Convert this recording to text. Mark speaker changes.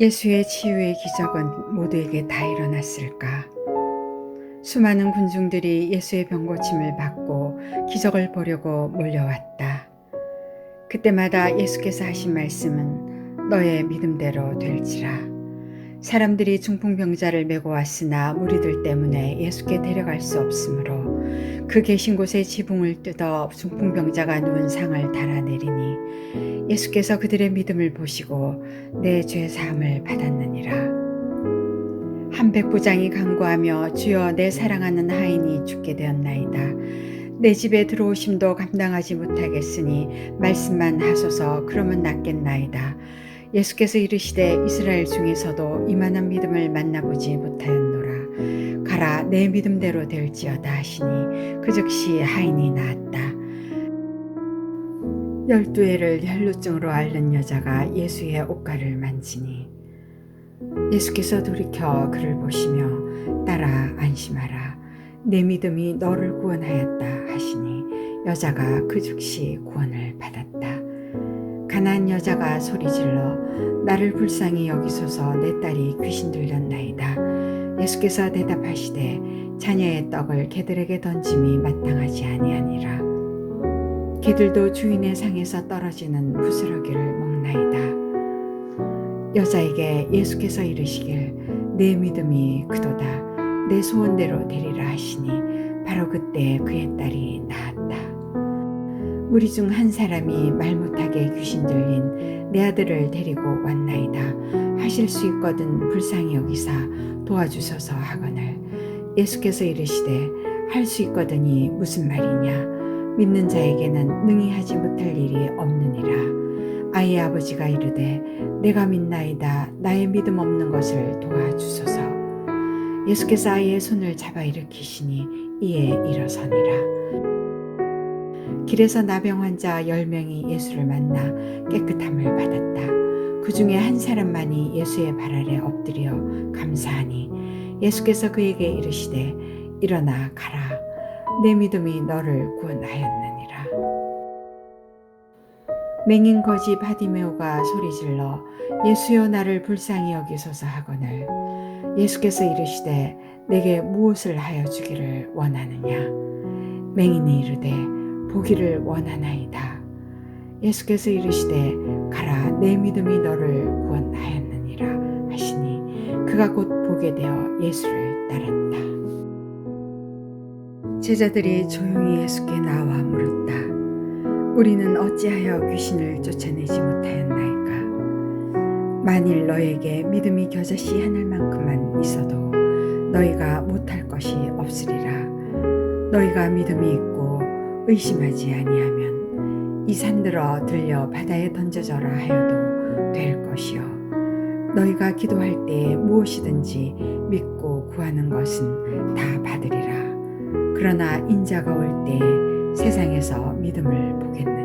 Speaker 1: 예수의 치유의 기적은 모두에게 다 일어났을까? 수많은 군중들이 예수의 병고침을 받고 기적을 보려고 몰려왔다. 그때마다 예수께서 하신 말씀은 너의 믿음대로 될지라. 사람들이 중풍병자를 메고 왔으나 무리들 때문에 예수께 데려갈 수 없으므로 그 계신 곳에 지붕을 뜯어 중풍병자가 누운 상을 달아내리니 예수께서 그들의 믿음을 보시고 내 죄 사함을 받았느니라. 한 백부장이 간구하며 주여 내 사랑하는 하인이 죽게 되었나이다. 내 집에 들어오심도 감당하지 못하겠으니 말씀만 하소서 그러면 낫겠나이다. 예수께서 이르시되 이스라엘 중에서도 이만한 믿음을 만나보지 못하였노라. 가라 내 믿음대로 될지어다 하시니 그 즉시 하인이 나았다. 열두 해를 혈루증으로 앓는 여자가 예수의 옷가를 만지니 예수께서 돌이켜 그를 보시며 따라 안심하라 내 믿음이 너를 구원하였다 하시니 여자가 그 즉시 구원을 받았다. 가난 여자가 소리질러 나를 불쌍히 여기소서 내 딸이 귀신 들렸나이다. 예수께서 대답하시되 자녀의 떡을 개들에게 던짐이 마땅하지 아니하니라. 개들도 주인의 상에서 떨어지는 부스러기를 먹나이다. 여자에게 예수께서 이르시길 내 믿음이 그도다 내 소원대로 되리라 하시니 바로 그때 그의 딸이 나았다. 우리 중 한 사람이 말 못하게 귀신 들린 내 아들을 데리고 왔나이다. 하실 수 있거든 불쌍히 여기사 도와주소서 하거늘 예수께서 이르시되 할 수 있거든이 무슨 말이냐 믿는 자에게는 능히 하지 못할 일이 없느니라. 아이의 아버지가 이르되 내가 믿나이다 나의 믿음 없는 것을 도와주소서. 예수께서 아이의 손을 잡아 일으키시니 이에 일어서니라. 길에서 나병 환자 열 명이 예수를 만나 깨끗함을 받았다. 그 중에 한 사람만이 예수의 발 아래 엎드려 감사하니 예수께서 그에게 이르시되 일어나 가라 내 믿음이 너를 구원하였느니라. 맹인 거지 바디메오가 소리질러 예수여 나를 불쌍히 여기소서 하거늘 예수께서 이르시되 내게 무엇을 하여 주기를 원하느냐 맹인이 이르되 보기를 원하나이다 예수께서 이르시되 가라 내 믿음이 너를 구원하였느니라 하시니 그가 곧 보게 되어 예수를 따랐다 제자들이 조용히 예수께 나와 물었다 우리는 어찌하여 귀신을 쫓아내지 못하였나이까? 만일 너에게 믿음이 겨자씨 하늘만큼만 있어도 너희가 못할 것이 없으리라. 너희가 믿음이 있고 의심하지 아니하면 이 산들어 들려 바다에 던져져라 하여도 될 것이요. 너희가 기도할 때에 무엇이든지 믿고 구하는 것은 다 받으리라. 그러나 인자가 올 때에 세상에서 믿음을 보겠다.